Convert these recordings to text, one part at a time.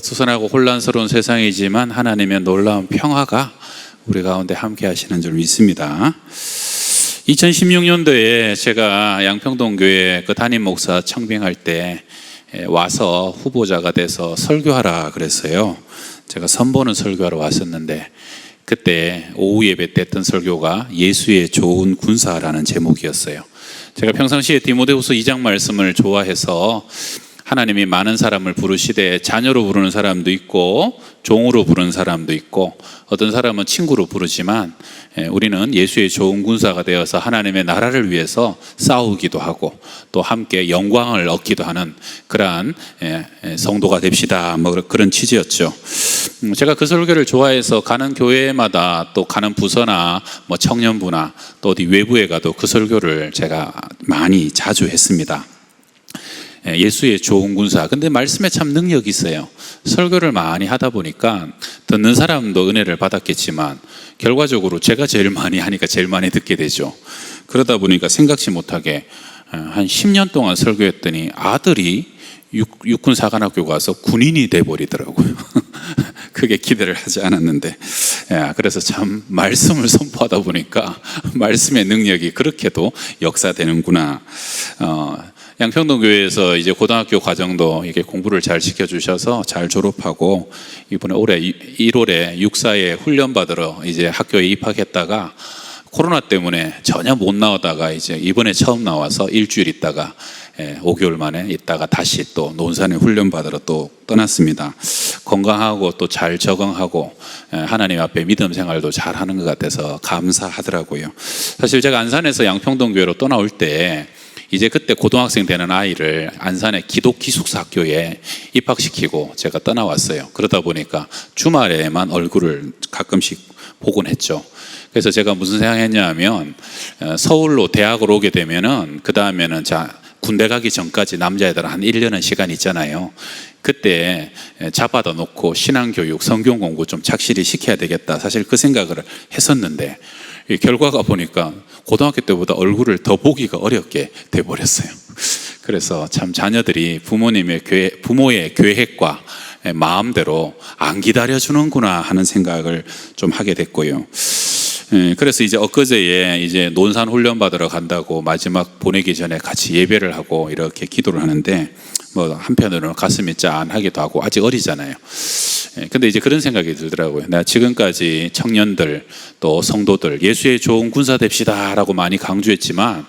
어수선하고 혼란스러운 세상이지만 하나님의 놀라운 평화가 우리 가운데 함께 하시는 줄 믿습니다. 2016년도에 제가 양평동 교회 그 담임 목사 청빙할 때 와서 후보자가 돼서 설교하라 그랬어요. 제가 선보는 설교하러 왔었는데 그때 오후 예배 때 했던 설교가 예수의 좋은 군사라는 제목이었어요. 제가 평상시에 디모데후서 2장 말씀을 좋아해서 하나님이 많은 사람을 부르시되 자녀로 부르는 사람도 있고 종으로 부르는 사람도 있고 어떤 사람은 친구로 부르지만 예, 우리는 예수의 좋은 군사가 되어서 하나님의 나라를 위해서 싸우기도 하고 또 함께 영광을 얻기도 하는 그러한 예, 예, 성도가 됩시다. 뭐 그런 취지였죠. 음, 제가 그 설교를 좋아해서 가는 교회마다 또 가는 부서나 뭐 청년부나 또 어디 외부에 가도 그 설교를 제가 많이 자주 했습니다. 예, 예수의 좋은 군사. 근데 말씀에 참 능력이 있어요. 설교를 많이 하다 보니까 듣는 사람도 은혜를 받았겠지만 결과적으로 제가 제일 많이 하니까 제일 많이 듣게 되죠. 그러다 보니까 생각지 못하게 어, 한 10년 동안 설교했더니 아들이 육, 군 사관학교 가서 군인이 돼 버리더라고요. 크게 기대를 하지 않았는데, 예, 그래서 참 말씀을 선포하다 보니까 말씀의 능력이 그렇게도 역사되는구나. 어, 양평동 교회에서 이제 고등학교 과정도 이게 공부를 잘 시켜주셔서 잘 졸업하고 이번에 올해 1월에 육사에 훈련 받으러 이제 학교에 입학했다가 코로나 때문에 전혀 못 나오다가 이제 이번에 처음 나와서 일주일 있다가 5개월 예, 만에 있다가 다시 또 논산에 훈련 받으러 또 떠났습니다. 건강하고 또 잘 적응하고 예, 하나님 앞에 믿음 생활도 잘 하는 것 같아서 감사하더라고요. 사실 제가 안산에서 양평동 교회로 떠나올 때 이제 그때 고등학생 되는 아이를 안산의 기독 기숙사 학교에 입학시키고 제가 떠나왔어요. 그러다 보니까 주말에만 얼굴을 가끔씩 보곤 했죠. 그래서 제가 무슨 생각했냐 하면 어, 서울로 대학을 오게 되면은 그 다음에는 자 군대 가기 전까지 남자애들 한 1년은 시간 있잖아요. 그때 잡아다 놓고 신앙교육, 성경 공부 좀 착실히 시켜야 되겠다. 사실 그 생각을 했었는데 결과가 보니까 고등학교 때보다 얼굴을 더 보기가 어렵게 돼 버렸어요. 그래서 참 자녀들이 부모님의 계획, 부모의 계획과 마음대로 안 기다려 주는구나 하는 생각을 좀 하게 됐고요. 예, 그래서 이제 엊그제에 이제 논산 훈련 받으러 간다고 마지막 보내기 전에 같이 예배를 하고 이렇게 기도를 하는데 뭐 한편으로는 가슴이 짠하기도 하고 아직 어리잖아요. 예, 근데 이제 그런 생각이 들더라고요. 내가 지금까지 청년들 또 성도들 예수의 좋은 군사 됩시다라고 많이 강조했지만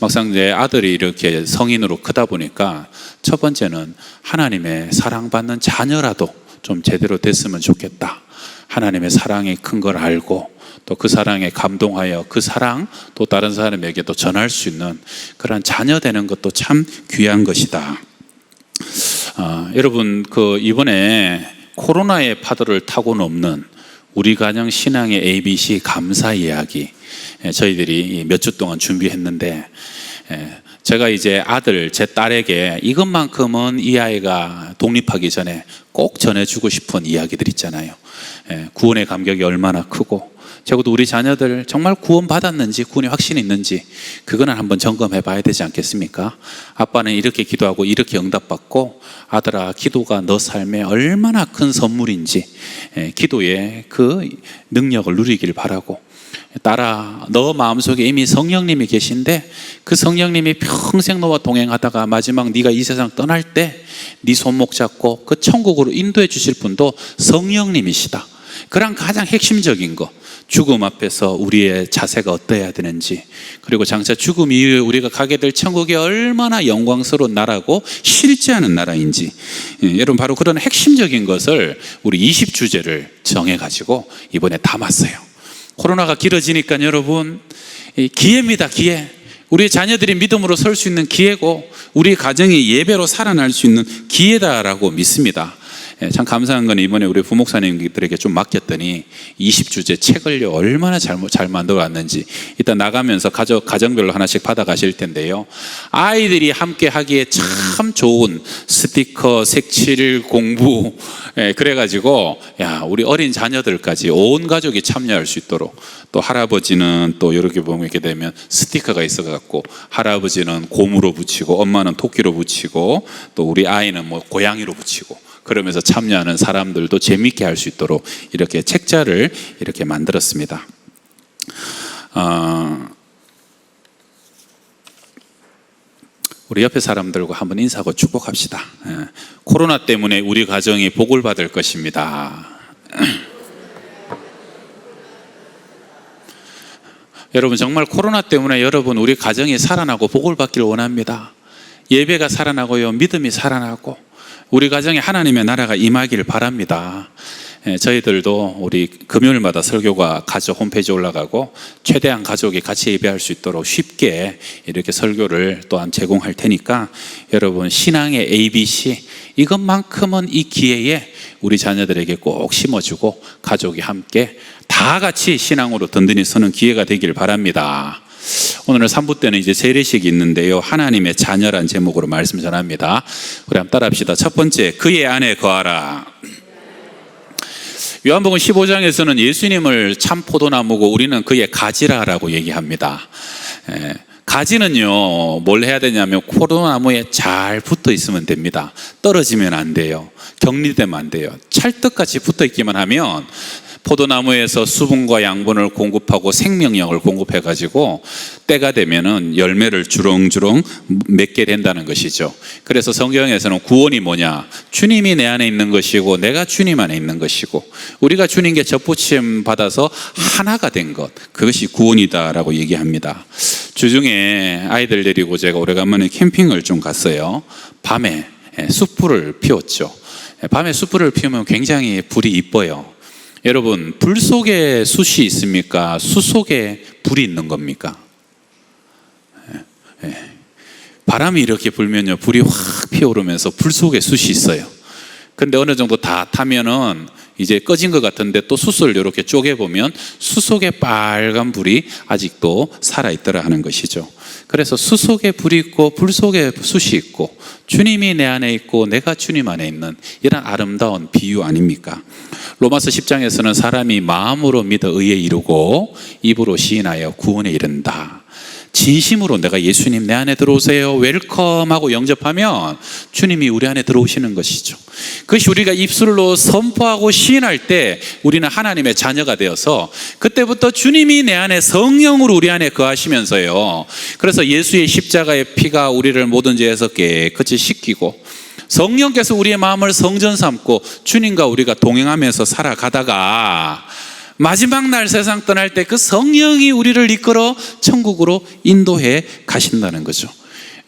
막상 내 아들이 이렇게 성인으로 크다 보니까 첫 번째는 하나님의 사랑받는 자녀라도 좀 제대로 됐으면 좋겠다. 하나님의 사랑이 큰 걸 알고 또그 사랑에 감동하여 그 사랑 또 다른 사람에게도 전할 수 있는 그런 자녀 되는 것도 참 귀한 것이다. 아, 여러분 그 이번에 코로나의 파도를 타고 넘는 우리 가정 신앙의 ABC 감사 이야기 예, 저희들이 몇 주 동안 준비했는데 예, 제가 이제 아들 제 딸에게 이것만큼은 이 아이가 독립하기 전에 꼭 전해주고 싶은 이야기들 있잖아요. 예, 구원의 감격이 얼마나 크고 적어도 우리 자녀들 정말 구원 받았는지 구원이 확신이 있는지 그거는 한번 점검해 봐야 되지 않겠습니까? 아빠는 이렇게 기도하고 이렇게 응답받고 아들아 기도가 너 삶에 얼마나 큰 선물인지 예, 기도의 그 능력을 누리길 바라고 딸아 너 마음속에 이미 성령님이 계신데 그 성령님이 평생 너와 동행하다가 마지막 네가 이 세상 떠날 때 네 손목 잡고 그 천국으로 인도해 주실 분도 성령님이시다. 그런 가장 핵심적인 거. 죽음 앞에서 우리의 자세가 어떠해야 되는지, 그리고 장차 죽음 이후에 우리가 가게 될 천국이 얼마나 영광스러운 나라고 실제하는 나라인지, 예, 여러분 바로 그런 핵심적인 것을 우리 20주제를 정해가지고 이번에 담았어요. 코로나가 길어지니까 여러분, 기회입니다, 기회. 우리 자녀들이 믿음으로 설 수 있는 기회고, 우리 가정이 예배로 살아날 수 있는 기회다라고 믿습니다. 예, 참 감사한 건 이번에 우리 부목사님들에게 좀 맡겼더니 20주제 책을요 얼마나 잘, 잘 만들어 왔는지 일단 나가면서 가족, 가정별로 하나씩 받아 가실 텐데요. 아이들이 함께 하기에 참 좋은 스티커, 색칠, 공부 예, 그래가지고 야 우리 어린 자녀들까지 온 가족이 참여할 수 있도록 또 할아버지는 또 이렇게 보면 이렇게 되면 스티커가 있어갖고 할아버지는 곰으로 붙이고 엄마는 토끼로 붙이고 또 우리 아이는 뭐 고양이로 붙이고 그러면서 참여하는 사람들도 재미있게 할 수 있도록 이렇게 책자를 이렇게 만들었습니다. 어, 우리 옆에 사람들과 한번 인사하고 축복합시다. 예. 코로나 때문에 우리 가정이 복을 받을 것입니다. 여러분 정말 코로나 때문에 여러분 우리 가정이 살아나고 복을 받기를 원합니다. 예배가 살아나고요, 믿음이 살아나고 우리 가정에 하나님의 나라가 임하기를 바랍니다. 예, 저희들도 우리 금요일마다 설교가 가족 홈페이지에 올라가고 최대한 가족이 같이 예배할 수 있도록 쉽게 이렇게 설교를 또한 제공할 테니까 여러분 신앙의 ABC 이것만큼은 이 기회에 우리 자녀들에게 꼭 심어주고 가족이 함께 다 같이 신앙으로 든든히 서는 기회가 되길 바랍니다. 오늘 3부 때는 이제 세례식이 있는데요. 하나님의 자녀란 제목으로 말씀 전합니다. 우리 한번 따라합시다. 첫 번째, 그의 안에 거하라. 요한복음 15장에서는 예수님을 참 포도나무고 우리는 그의 가지라라고 얘기합니다. 예, 가지는요, 뭘 해야 되냐면 포도나무에 잘 붙어 있으면 됩니다. 떨어지면 안 돼요. 격리되면 안 돼요. 찰떡같이 붙어 있기만 하면 포도나무에서 수분과 양분을 공급하고 생명력을 공급해 가지고 때가 되면은 열매를 주렁주렁 맺게 된다는 것이죠. 그래서 성경에서는 구원이 뭐냐? 주님이 내 안에 있는 것이고 내가 주님 안에 있는 것이고 우리가 주님께 접붙임 받아서 하나가 된 것. 그것이 구원이다라고 얘기합니다. 주중에 아이들 데리고 제가 오래간만에 캠핑을 좀 갔어요. 밤에 예, 숯불을 피웠죠. 예, 밤에 숯불을 피우면 굉장히 불이 이뻐요. 여러분, 불 속에 숯이 있습니까? 숯 속에 불이 있는 겁니까? 예, 예. 바람이 이렇게 불면요, 불이 확 피어오르면서 불 속에 숯이 있어요. 근데 어느 정도 다 타면은 이제 꺼진 것 같은데 또 숯을 이렇게 쪼개보면 숯 속에 빨간 불이 아직도 살아있더라 하는 것이죠. 그래서 숯 속에 불이 있고 불 속에 숯이 있고 주님이 내 안에 있고 내가 주님 안에 있는 이런 아름다운 비유 아닙니까? 로마서 10장에서는 사람이 마음으로 믿어 의에 이르고 입으로 시인하여 구원에 이른다. 진심으로 내가 예수님 내 안에 들어오세요. 웰컴 하고 영접하면 주님이 우리 안에 들어오시는 것이죠. 그것이 우리가 입술로 선포하고 시인할 때 우리는 하나님의 자녀가 되어서 그때부터 주님이 내 안에 성령으로 우리 안에 거하시면서요. 그래서 예수의 십자가의 피가 우리를 모든 죄에서 깨끗이 씻기고 성령께서 우리의 마음을 성전 삼고 주님과 우리가 동행하면서 살아가다가 마지막 날 세상 떠날 때 그 성령이 우리를 이끌어 천국으로 인도해 가신다는 거죠.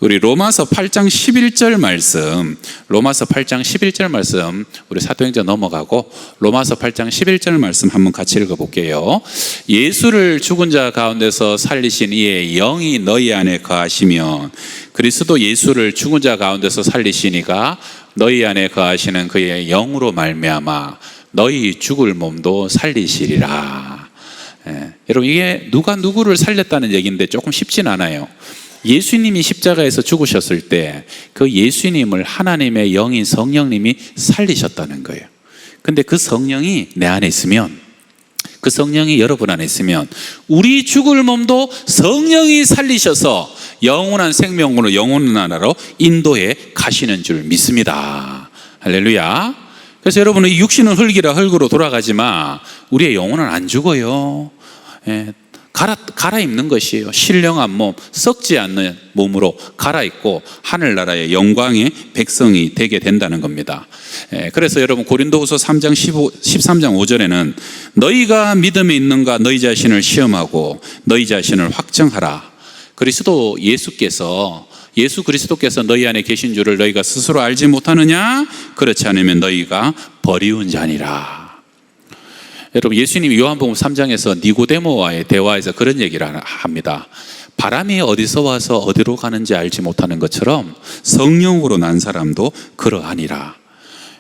우리 로마서 8장 11절 말씀, 로마서 8장 11절 말씀, 우리 사도행전 넘어가고 로마서 8장 11절 말씀 한번 같이 읽어볼게요. 예수를 죽은 자 가운데서 살리신 이의 영이 너희 안에 거하시면 그리스도 예수를 죽은 자 가운데서 살리시니가 너희 안에 거하시는 그의 영으로 말미암아 너희 죽을 몸도 살리시리라. 예, 여러분 이게 누가 누구를 살렸다는 얘기인데 조금 쉽진 않아요. 예수님이 십자가에서 죽으셨을 때 그 예수님을 하나님의 영인 성령님이 살리셨다는 거예요. 근데 그 성령이 내 안에 있으면 그 성령이 여러분 안에 있으면 우리 죽을 몸도 성령이 살리셔서 영원한 생명으로 영원한 나라로 인도에 가시는 줄 믿습니다. 할렐루야. 그래서 여러분은 이 육신은 흙이라 흙으로 돌아가지만 우리의 영혼은 안 죽어요. 예, 갈아, 갈아입는 것이에요. 신령한 몸, 썩지 않는 몸으로 갈아입고 하늘나라의 영광의 백성이 되게 된다는 겁니다. 예, 그래서 여러분 고린도후서 3장 15, 13장 5절에는 너희가 믿음에 있는가 너희 자신을 시험하고 너희 자신을 확정하라. 그리스도 예수께서 예수 그리스도께서 너희 안에 계신 줄을 너희가 스스로 알지 못하느냐? 그렇지 않으면 너희가 버리운 자니라. 여러분 예수님이 요한복음 3장에서 니고데모와의 대화에서 그런 얘기를 합니다. 바람이 어디서 와서 어디로 가는지 알지 못하는 것처럼 성령으로 난 사람도 그러하니라.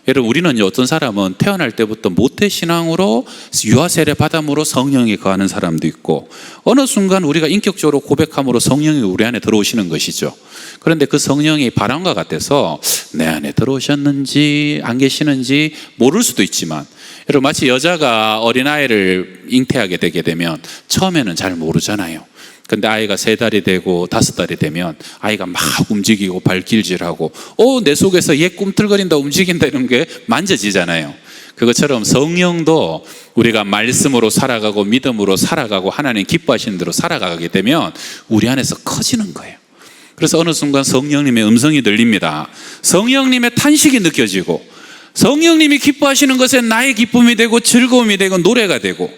여러분 우리는 어떤 사람은 태어날 때부터 모태 신앙으로 유아 세례 받음으로 성령이 거하는 사람도 있고 어느 순간 우리가 인격적으로 고백함으로 성령이 우리 안에 들어오시는 것이죠. 그런데 그 성령이 바람과 같아서 내 안에 들어오셨는지 안 계시는지 모를 수도 있지만 여러분 마치 여자가 어린아이를 잉태하게 되게 되면 처음에는 잘 모르잖아요. 근데 아이가 세 달이 되고 다섯 달이 되면 아이가 막 움직이고 발길질하고 어 내 속에서 얘 꿈틀거린다 움직인다 이런 게 만져지잖아요. 그것처럼 성령도 우리가 말씀으로 살아가고 믿음으로 살아가고 하나님 기뻐하시는 대로 살아가게 되면 우리 안에서 커지는 거예요. 그래서 어느 순간 성령님의 음성이 들립니다. 성령님의 탄식이 느껴지고 성령님이 기뻐하시는 것에 나의 기쁨이 되고 즐거움이 되고 노래가 되고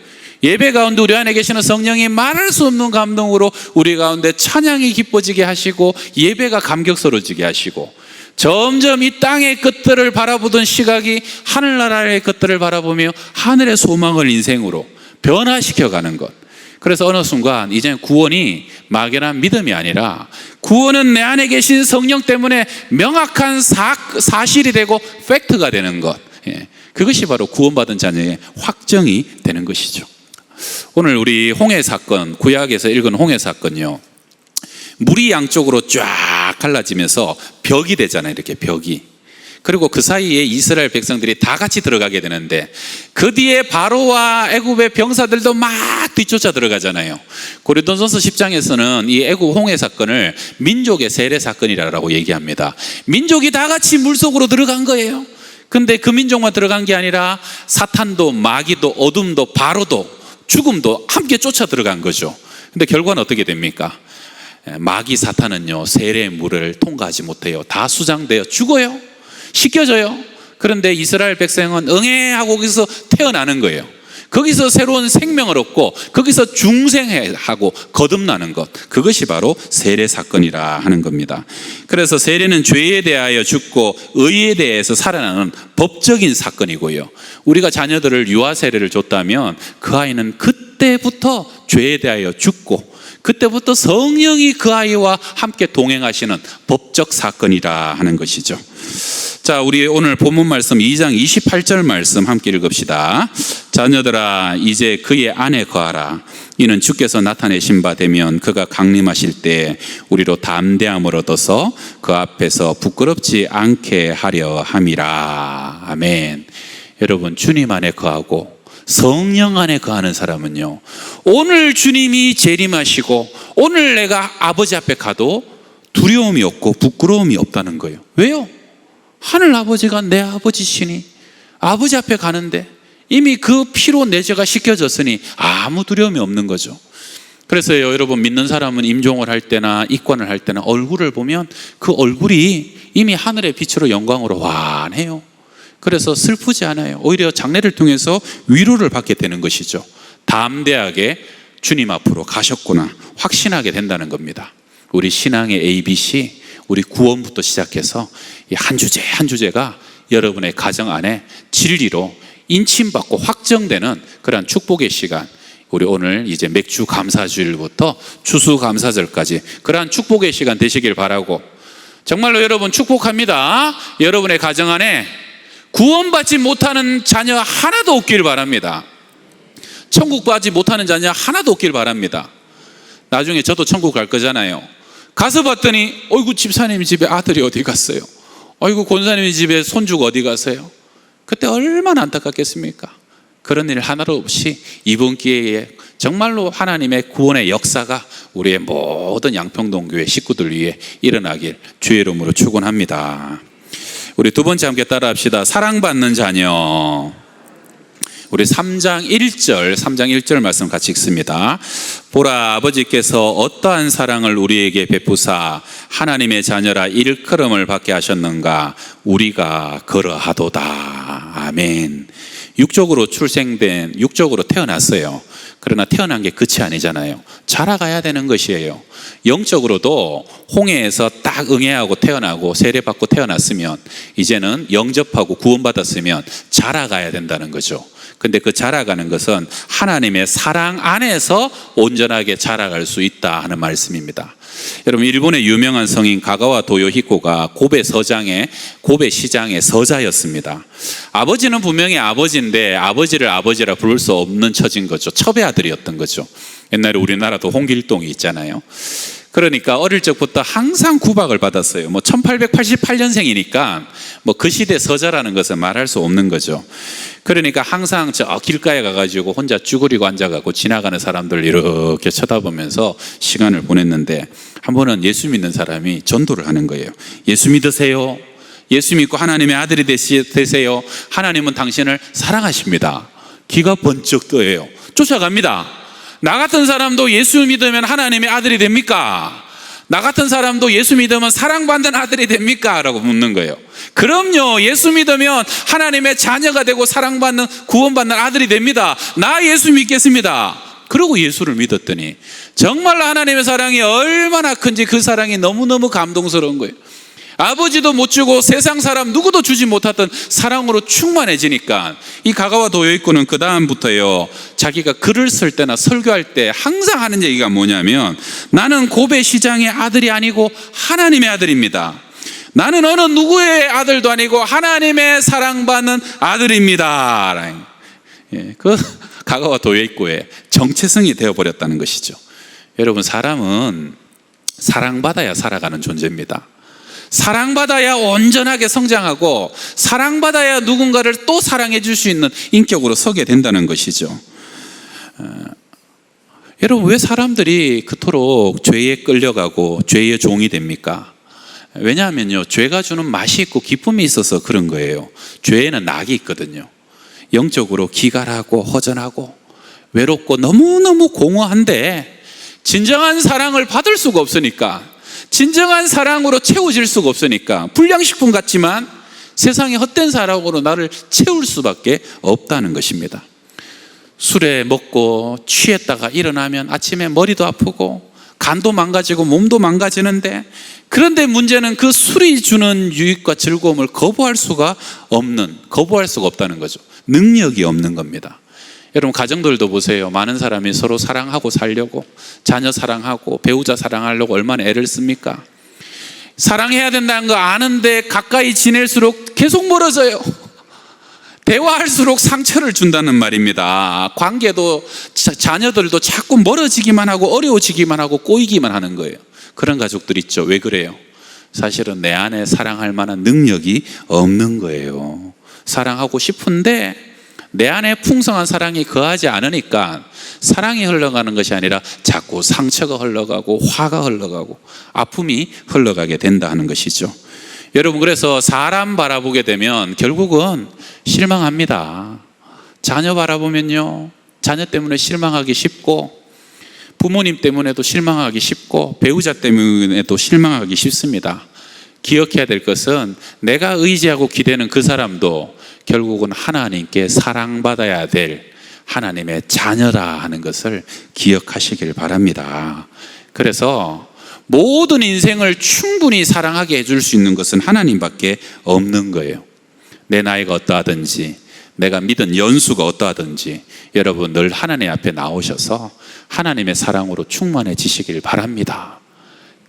예배 가운데 우리 안에 계시는 성령이 말할 수 없는 감동으로 우리 가운데 찬양이 기뻐지게 하시고 예배가 감격스러워지게 하시고 점점 이 땅의 끝들을 바라보던 시각이 하늘나라의 끝들을 바라보며 하늘의 소망을 인생으로 변화시켜 가는 것. 그래서 어느 순간 이제 구원이 막연한 믿음이 아니라 구원은 내 안에 계신 성령 때문에 명확한 사, 사실이 되고 팩트가 되는 것. 예. 그것이 바로 구원받은 자녀의 확정이 되는 것이죠. 오늘 우리 홍해 사건, 구약에서 읽은 홍해 사건요. 물이 양쪽으로 쫙 갈라지면서 벽이 되잖아요. 이렇게 벽이. 그리고 그 사이에 이스라엘 백성들이 다 같이 들어가게 되는데 그 뒤에 바로와 애굽의 병사들도 막 뒤쫓아 들어가잖아요. 고린도전서 10장에서는 이 애굽 홍해 사건을 민족의 세례 사건이라고 얘기합니다. 민족이 다 같이 물속으로 들어간 거예요. 근데 그 민족만 들어간 게 아니라 사탄도 마귀도 어둠도 바로도 죽음도 함께 쫓아 들어간 거죠. 근데 결과는 어떻게 됩니까? 예, 마귀 사탄은요 세례의 물을 통과하지 못해요. 다 수장되어 죽어요. 씻겨져요. 그런데 이스라엘 백성은 응애 하고 거기서 태어나는 거예요. 거기서 새로운 생명을 얻고 거기서 중생하고 거듭나는 것 그것이 바로 세례 사건이라 하는 겁니다. 그래서 세례는 죄에 대하여 죽고 의에 대해서 살아나는 법적인 사건이고요. 우리가 자녀들을 유아 세례를 줬다면 그 아이는 그때 부터 죄에 대하여 죽고 그때부터 성령이 그 아이와 함께 동행하시는 법적 사건이라 하는 것이죠. 자, 우리 오늘 본문 말씀 2장 28절 말씀 함께 읽읍시다. 자녀들아, 이제 그의 안에 거하라. 이는 주께서 나타내신 바 되면 그가 강림하실 때 우리로 담대함을 얻어서 그 앞에서 부끄럽지 않게 하려 함이라. 아멘. 여러분, 주님 안에 거하고 성령 안에 거하는 사람은요, 오늘 주님이 재림하시고, 오늘 내가 아버지 앞에 가도 두려움이 없고 부끄러움이 없다는 거예요. 왜요? 하늘 아버지가 내 아버지시니, 아버지 앞에 가는데, 이미 그 피로 내 죄가 씻겨졌으니 아무 두려움이 없는 거죠. 그래서 여러분 믿는 사람은 임종을 할 때나 입관을 할 때나 얼굴을 보면 그 얼굴이 이미 하늘의 빛으로 영광으로 환해요. 그래서 슬프지 않아요. 오히려 장례를 통해서 위로를 받게 되는 것이죠. 담대하게 주님 앞으로 가셨구나 확신하게 된다는 겁니다. 우리 신앙의 ABC, 우리 구원부터 시작해서 이한 주제 한 주제가 여러분의 가정 안에 진리로 인침받고 확정되는 그러한 축복의 시간. 우리 오늘 이제 맥주 감사주일부터 추수 감사절까지 그러한 축복의 시간 되시길 바라고 정말로 여러분 축복합니다. 여러분의 가정 안에 구원받지 못하는 자녀 하나도 없길 바랍니다. 천국 받지 못하는 자녀 하나도 없길 바랍니다. 나중에 저도 천국 갈 거잖아요. 가서 봤더니 어이구 집사님 집에 아들이 어디 갔어요? 어이구 권사님 집에 손주가 어디 갔어요? 그때 얼마나 안타깝겠습니까? 그런 일 하나도 없이 이번 기회에 정말로 하나님의 구원의 역사가 우리의 모든 양평동 교회 식구들 위해 일어나길 주의 이름으로 축원합니다. 우리 두 번째 함께 따라 합시다. 사랑받는 자녀. 우리 3장 1절, 3장 1절 말씀 같이 읽습니다. 보라 아버지께서 어떠한 사랑을 우리에게 베푸사 하나님의 자녀라 일컬음을 받게 하셨는가 우리가 그러하도다. 아멘. 육적으로 출생된 육적으로 태어났어요. 그러나 태어난 게 끝이 아니잖아요. 자라가야 되는 것이에요. 영적으로도 홍해에서 딱 응애하고 태어나고 세례받고 태어났으면 이제는 영접하고 구원받았으면 자라가야 된다는 거죠. 근데 그 자라가는 것은 하나님의 사랑 안에서 온전하게 자라갈 수 있다 하는 말씀입니다. 여러분 일본의 유명한 성인 가가와 도요히코가 고베 서장의 고베 시장의 서자였습니다. 아버지는 분명히 아버지인데 아버지를 아버지라 부를 수 없는 처진 거죠. 첩의 아들이었던 거죠. 옛날에 우리나라도 홍길동이 있잖아요. 그러니까 어릴 적부터 항상 구박을 받았어요. 뭐 1888년생이니까 뭐 그 시대 서자라는 것은 말할 수 없는 거죠. 그러니까 항상 저 길가에 가가지고 혼자 쭈그리고 앉아가고 지나가는 사람들 이렇게 쳐다보면서 시간을 보냈는데 한 번은 예수 믿는 사람이 전도를 하는 거예요. 예수 믿으세요. 예수 믿고 하나님의 아들이 되세요. 하나님은 당신을 사랑하십니다. 기가 번쩍 떠요. 쫓아갑니다. 나 같은 사람도 예수 믿으면 하나님의 아들이 됩니까? 나 같은 사람도 예수 믿으면 사랑받는 아들이 됩니까? 라고 묻는 거예요. 그럼요. 예수 믿으면 하나님의 자녀가 되고 사랑받는 구원받는 아들이 됩니다. 나 예수 믿겠습니다. 그러고 예수를 믿었더니 정말 하나님의 사랑이 얼마나 큰지 그 사랑이 너무너무 감동스러운 거예요. 아버지도 못 주고 세상 사람 누구도 주지 못했던 사랑으로 충만해지니까 이 가가와 도요익군은 그 다음부터요 자기가 글을 쓸 때나 설교할 때 항상 하는 얘기가 뭐냐면 나는 고베 시장의 아들이 아니고 하나님의 아들입니다. 나는 어느 누구의 아들도 아니고 하나님의 사랑받는 아들입니다. 예, 그 가가와 도요익구의 정체성이 되어버렸다는 것이죠. 여러분 사람은 사랑받아야 살아가는 존재입니다. 사랑받아야 온전하게 성장하고 사랑받아야 누군가를 또 사랑해 줄 수 있는 인격으로 서게 된다는 것이죠. 어, 여러분 왜 사람들이 그토록 죄에 끌려가고 죄의 종이 됩니까? 왜냐하면요 죄가 주는 맛이 있고 기쁨이 있어서 그런 거예요. 죄에는 낙이 있거든요. 영적으로 기갈하고 허전하고 외롭고 너무너무 공허한데 진정한 사랑을 받을 수가 없으니까 진정한 사랑으로 채워질 수가 없으니까 불량식품 같지만 세상의 헛된 사랑으로 나를 채울 수밖에 없다는 것입니다. 술에 먹고 취했다가 일어나면 아침에 머리도 아프고 간도 망가지고 몸도 망가지는데 그런데 문제는 그 술이 주는 유익과 즐거움을 거부할 수가 없는 거부할 수가 없다는 거죠. 능력이 없는 겁니다. 여러분 가정들도 보세요. 많은 사람이 서로 사랑하고 살려고 자녀 사랑하고 배우자 사랑하려고 얼마나 애를 씁니까? 사랑해야 된다는 거 아는데 가까이 지낼수록 계속 멀어져요. 대화할수록 상처를 준다는 말입니다. 관계도 자- 자녀들도 자꾸 멀어지기만 하고 어려워지기만 하고 꼬이기만 하는 거예요. 그런 가족들 있죠. 왜 그래요? 사실은 내 안에 사랑할 만한 능력이 없는 거예요. 사랑하고 싶은데 내 안에 풍성한 사랑이 거하지 않으니까 사랑이 흘러가는 것이 아니라 자꾸 상처가 흘러가고 화가 흘러가고 아픔이 흘러가게 된다 하는 것이죠. 여러분 그래서 사람 바라보게 되면 결국은 실망합니다. 자녀 바라보면요. 자녀 때문에 실망하기 쉽고 부모님 때문에도 실망하기 쉽고 배우자 때문에도 실망하기 쉽습니다. 기억해야 될 것은 내가 의지하고 기대는 그 사람도 결국은 하나님께 사랑받아야 될 하나님의 자녀라 하는 것을 기억하시길 바랍니다. 그래서 모든 인생을 충분히 사랑하게 해줄 수 있는 것은 하나님밖에 없는 거예요. 내 나이가 어떠하든지 내가 믿은 연수가 어떠하든지 여러분 늘 하나님 앞에 나오셔서 하나님의 사랑으로 충만해지시길 바랍니다.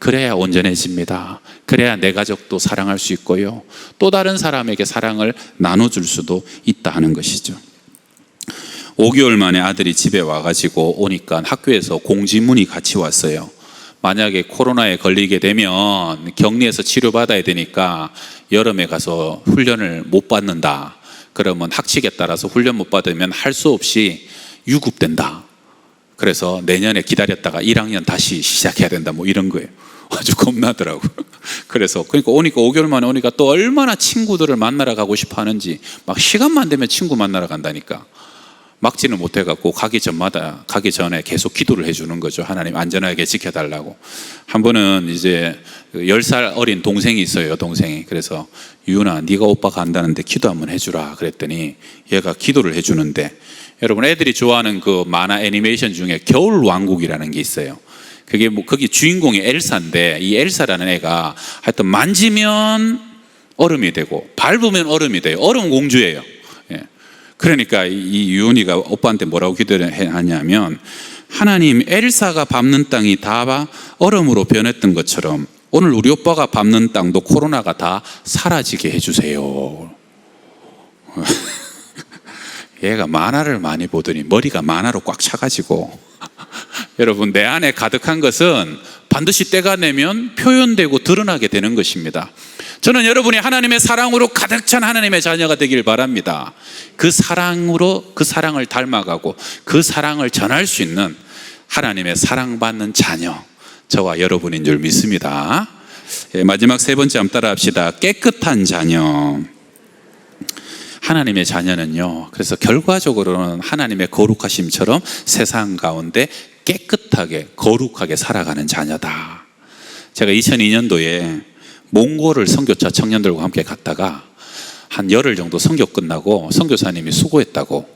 그래야 온전해집니다. 그래야 내 가족도 사랑할 수 있고요. 또 다른 사람에게 사랑을 나눠줄 수도 있다 하는 것이죠. 5개월 만에 아들이 집에 와가지고 오니까 학교에서 공지문이 같이 왔어요. 만약에 코로나에 걸리게 되면 격리해서 치료받아야 되니까 여름에 가서 훈련을 못 받는다. 그러면 학칙에 따라서 훈련 못 받으면 할 수 없이 유급된다. 그래서 내년에 기다렸다가 1학년 다시 시작해야 된다. 뭐 이런 거예요. 아주 겁나더라고. 그래서 그러니까 오니까 5개월 만에 오니까 또 얼마나 친구들을 만나러 가고 싶어 하는지 막 시간만 되면 친구 만나러 간다니까. 막지는 못해 갖고 가기 전마다 가기 전에 계속 기도를 해 주는 거죠. 하나님 안전하게 지켜 달라고. 한 번은 이제 10살 어린 동생이 있어요. 동생이. 그래서 유은아 네가 오빠 간다는데 기도 한번 해 주라 그랬더니 얘가 기도를 해 주는데 여러분 애들이 좋아하는 그 만화 애니메이션 중에 겨울 왕국이라는 게 있어요. 그게 뭐 거기 주인공이 엘사인데 이 엘사라는 애가 하여튼 만지면 얼음이 되고 밟으면 얼음이 돼요. 얼음 공주예요. 예. 그러니까 이 유은이가 오빠한테 뭐라고 기도를 하냐면 하나님 엘사가 밟는 땅이 다 얼음으로 변했던 것처럼 오늘 우리 오빠가 밟는 땅도 코로나가 다 사라지게 해주세요. 얘가 만화를 많이 보더니 머리가 만화로 꽉 차가지고 여러분 내 안에 가득한 것은 반드시 때가 내면 표현되고 드러나게 되는 것입니다. 저는 여러분이 하나님의 사랑으로 가득 찬 하나님의 자녀가 되길 바랍니다. 그 사랑으로 그 사랑을 닮아가고 그 사랑을 전할 수 있는 하나님의 사랑받는 자녀, 저와 여러분인 줄 믿습니다. 예, 마지막 세 번째 한번 따라 합시다. 깨끗한 자녀. 하나님의 자녀는요, 그래서 결과적으로는 하나님의 거룩하심처럼 세상 가운데 깨끗하게, 거룩하게 살아가는 자녀다. 제가 2002년도에 몽골을 선교차 청년들과 함께 갔다가 한 열흘 정도 선교 끝나고 선교사님이 수고했다고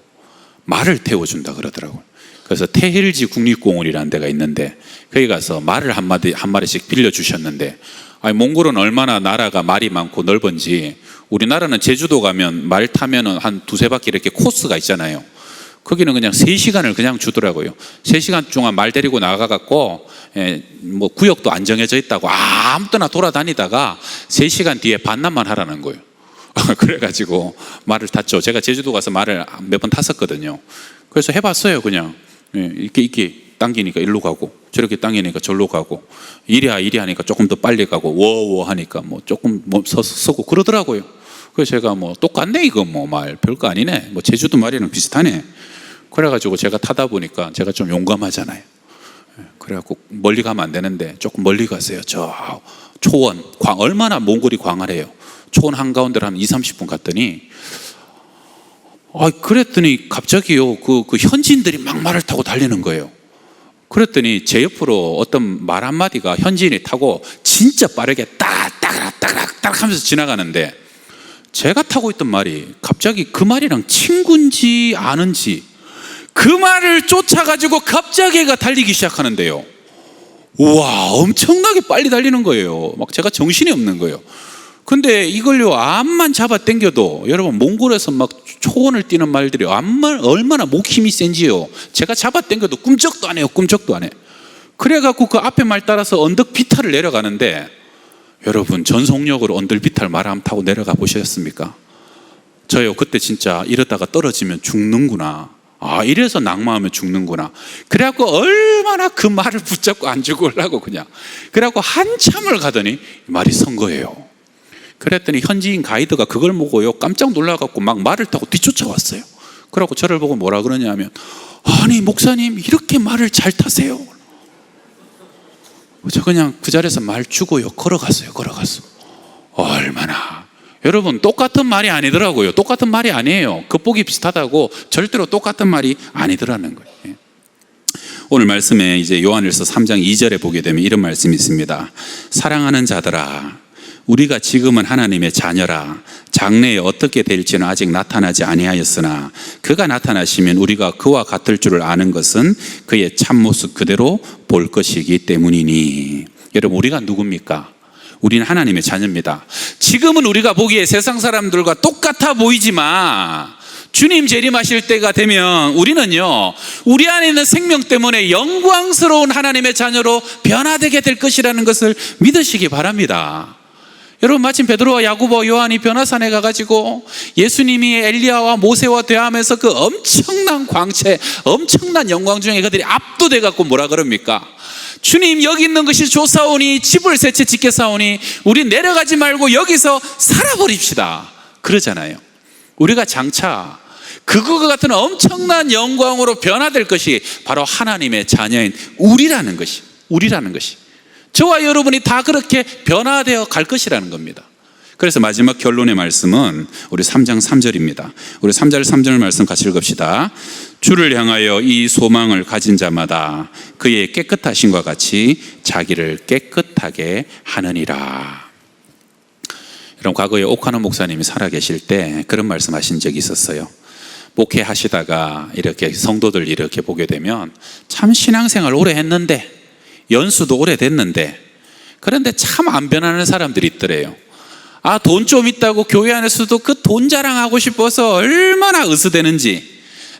말을 태워준다 그러더라고요. 그래서 태힐지 국립공원이라는 데가 있는데 거기 가서 말을 한 마디 한 마리씩 빌려 주셨는데 아니 몽골은 얼마나 나라가 말이 많고 넓은지 우리나라는 제주도 가면 말 타면은 한 두세 바퀴 이렇게 코스가 있잖아요. 거기는 그냥 세시간을 그냥 주더라고요. 세시간 동안 말 데리고 나가갖고, 예, 뭐 구역도 안 정해져 있다고 아무 때나 돌아다니다가 세시간 뒤에 반납만 하라는 거예요. 그래가지고 말을 탔죠. 제가 제주도 가서 말을 몇 번 탔었거든요. 그래서 해봤어요, 그냥. 예, 이렇게, 이렇게 당기니까 일로 가고, 저렇게 당기니까 절로 가고, 이리야, 이리 하니까 조금 더 빨리 가고, 워워 하니까 뭐 조금 뭐 서, 서고 그러더라고요. 그래서 제가 뭐 똑같네, 이거 뭐 말. 별거 아니네. 뭐 제주도 말이랑 비슷하네. 그래가지고 제가 타다 보니까 제가 좀 용감하잖아요. 예, 그래갖고 멀리 가면 안 되는데 조금 멀리 가세요. 저 초원, 광, 얼마나 몽골이 광활해요. 초원 한가운데를 한 2, 30분 갔더니 아, 그랬더니 갑자기요, 그, 그 현지인들이 막 말을 타고 달리는 거예요. 그랬더니 제 옆으로 어떤 말 한마디가 현지인이 타고 진짜 빠르게 따닥따닥 따닥 하면서 지나가는데 제가 타고 있던 말이 갑자기 그 말이랑 친구인지 아는지 그 말을 쫓아가지고 갑자기 애가 달리기 시작하는데요. 우와, 엄청나게 빨리 달리는 거예요. 막 제가 정신이 없는 거예요. 근데 이걸요, 암만 잡아 당겨도 여러분, 몽골에서 막 초원을 뛰는 말들이 암만, 얼마나 목 힘이 센지요. 제가 잡아 당겨도 꿈쩍도 안 해요, 꿈쩍도 안 해. 그래갖고 그 앞에 말 따라서 언덕 비탈을 내려가는데 여러분, 전속력으로 언덕 비탈 말함 타고 내려가 보셨습니까? 저요, 그때 진짜 이러다가 떨어지면 죽는구나. 아, 이래서 낙마하면 죽는구나. 그래갖고 얼마나 그 말을 붙잡고 안 죽으려고 그냥. 그래갖고 한참을 가더니 말이 선 거예요. 그랬더니 현지인 가이드가 그걸 보고요 깜짝 놀라갖고 막 말을 타고 뒤쫓아왔어요. 그래갖고 저를 보고 뭐라 그러냐면 아니 목사님 이렇게 말을 잘 타세요. 저 그냥 그 자리에서 말 주고요 걸어갔어요. 걸어갔어. 얼마나 여러분 똑같은 말이 아니더라고요. 똑같은 말이 아니에요. 겉보기 비슷하다고 절대로 똑같은 말이 아니더라는 거예요. 예. 오늘 말씀에 이제 요한일서 3장 2절에 보게 되면 이런 말씀이 있습니다. 사랑하는 자들아 우리가 지금은 하나님의 자녀라 장래에 어떻게 될지는 아직 나타나지 아니하였으나 그가 나타나시면 우리가 그와 같을 줄을 아는 것은 그의 참모습 그대로 볼 것이기 때문이니 여러분 우리가 누굽니까? 우리는 하나님의 자녀입니다. 지금은 우리가 보기에 세상 사람들과 똑같아 보이지만 주님 재림하실 때가 되면 우리는요, 우리 안에 있는 생명 때문에 영광스러운 하나님의 자녀로 변화되게 될 것이라는 것을 믿으시기 바랍니다. 여러분 마침 베드로와 야고보 요한이 변화산에 가가지고 예수님이 엘리야와 모세와 대하면서 그 엄청난 광채, 엄청난 영광 중에 그들이 압도돼 갖고 뭐라 그럽니까? 주님 여기 있는 것이 좋사오니 집을 세채 짓겠사오니 우리 내려가지 말고 여기서 살아버립시다. 그러잖아요. 우리가 장차 그거와 같은 엄청난 영광으로 변화될 것이 바로 하나님의 자녀인 우리라는 것이 우리라는 것이 저와 여러분이 다 그렇게 변화되어 갈 것이라는 겁니다. 그래서 마지막 결론의 말씀은 우리 3장 3절입니다. 우리 3절 3절 말씀 같이 읽읍시다. 주를 향하여 이 소망을 가진 자마다 그의 깨끗하심과 같이 자기를 깨끗하게 하느니라. 여러분 과거에 옥하는 목사님이 살아계실 때 그런 말씀하신 적이 있었어요. 목회하시다가 이렇게 성도들 이렇게 보게 되면 참 신앙생활 오래 했는데 연수도 오래 됐는데 그런데 참 안 변하는 사람들이 있더래요. 아, 돈 좀 있다고 교회 안에서도 그 돈 자랑하고 싶어서 얼마나 으스대는지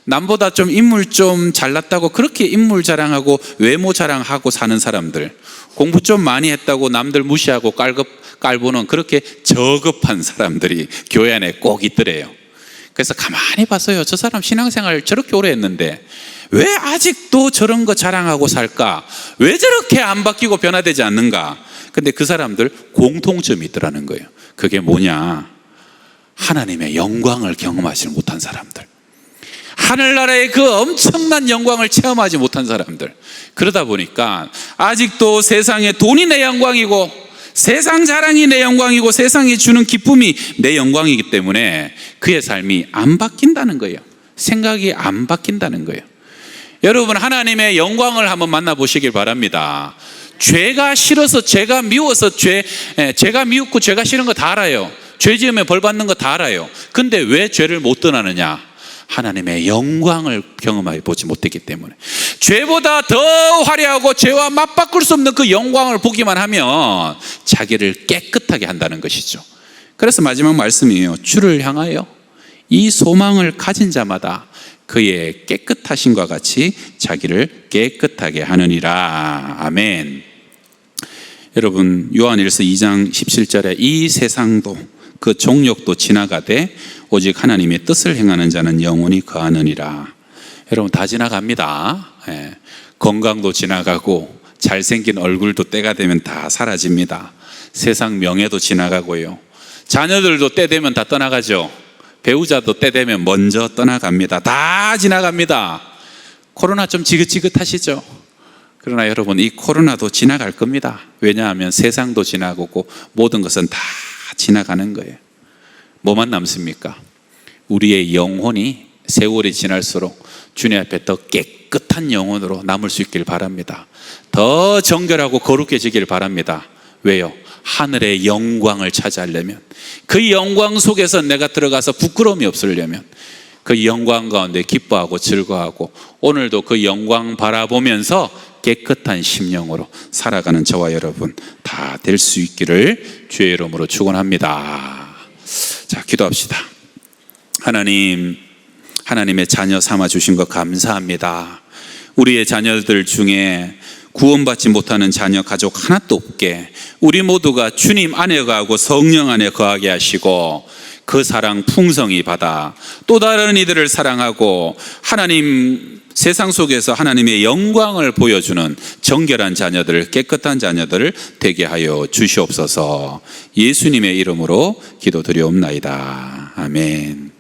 남보다 좀 인물 좀 잘났다고 그렇게 인물 자랑하고 외모 자랑하고 사는 사람들 공부 좀 많이 했다고 남들 무시하고 깔급 깔보는 그렇게 저급한 사람들이 교회 안에 꼭 있더래요. 그래서 가만히 봤어요. 저 사람 신앙생활 저렇게 오래 했는데 왜 아직도 저런 거 자랑하고 살까? 왜 저렇게 안 바뀌고 변화되지 않는가? 근데 그 사람들 공통점이 있더라는 거예요. 그게 뭐냐? 하나님의 영광을 경험하지 못한 사람들. 하늘나라의 그 엄청난 영광을 체험하지 못한 사람들. 그러다 보니까 아직도 세상에 돈이 내 영광이고 세상 자랑이 내 영광이고 세상이 주는 기쁨이 내 영광이기 때문에 그의 삶이 안 바뀐다는 거예요. 생각이 안 바뀐다는 거예요. 여러분 하나님의 영광을 한번 만나보시길 바랍니다. 죄가 싫어서 죄가 미워서 죄 에, 죄가 미웠고 죄가 싫은 거 다 알아요. 죄 지으면 벌 받는 거 다 알아요. 근데 왜 죄를 못 떠나느냐? 하나님의 영광을 경험해 보지 못했기 때문에 죄보다 더 화려하고 죄와 맞바꿀 수 없는 그 영광을 보기만 하면 자기를 깨끗하게 한다는 것이죠. 그래서 마지막 말씀이에요. 주를 향하여 이 소망을 가진 자마다 그의 깨끗하심과 같이 자기를 깨끗하게 하느니라. 아멘. 여러분 요한일서 2장 17절에 이 세상도 그 종력도 지나가되 오직 하나님의 뜻을 행하는 자는 영원히 거하느니라. 여러분 다 지나갑니다. 예. 건강도 지나가고 잘생긴 얼굴도 때가 되면 다 사라집니다. 세상 명예도 지나가고요. 자녀들도 때 되면 다 떠나가죠. 배우자도 때 되면 먼저 떠나갑니다. 다 지나갑니다. 코로나 좀 지긋지긋하시죠? 그러나 여러분 이 코로나도 지나갈 겁니다. 왜냐하면 세상도 지나가고 모든 것은 다 지나가는 거예요. 뭐만 남습니까? 우리의 영혼이 세월이 지날수록 주님 앞에 더 깨끗한 영혼으로 남을 수 있길 바랍니다. 더 정결하고 거룩해지길 바랍니다. 왜요? 하늘의 영광을 차지하려면 그 영광 속에서 내가 들어가서 부끄러움이 없으려면 그 영광 가운데 기뻐하고 즐거워하고 오늘도 그 영광 바라보면서 깨끗한 심령으로 살아가는 저와 여러분 다 될 수 있기를 주의 이름으로 축원합니다. 자, 기도합시다. 하나님, 하나님의 자녀 삼아 주신 것 감사합니다. 우리의 자녀들 중에 구원받지 못하는 자녀 가족 하나도 없게 우리 모두가 주님 안에 거하고 성령 안에 거하게 하시고 그 사랑 풍성히 받아 또 다른 이들을 사랑하고 하나님 세상 속에서 하나님의 영광을 보여주는 정결한 자녀들, 깨끗한 자녀들을 되게 하여 주시옵소서 예수님의 이름으로 기도드리옵나이다. 아멘.